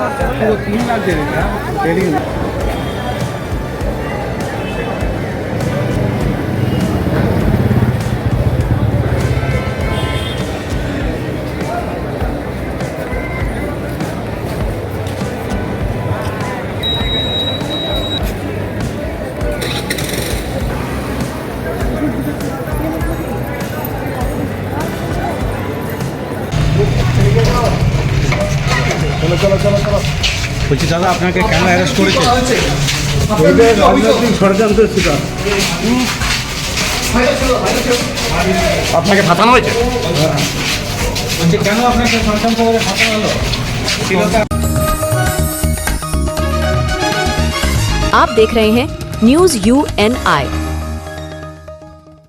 한국 국민한테 되냐? 대리 कुछ ज्यादा आपका कैमरा अरेस्ट করেছে আপনি ভ্যান্টিং ছাড়ছেন তো সুতরাং হ্যাঁ হয়েছে হয়েছে আপনাকে পাঠানো হয়েছে আজকে কেন আপনার কন্ট্রাক্ট করে পাঠানো হলো आप देख रहे हैं न्यूज़ यूएनआई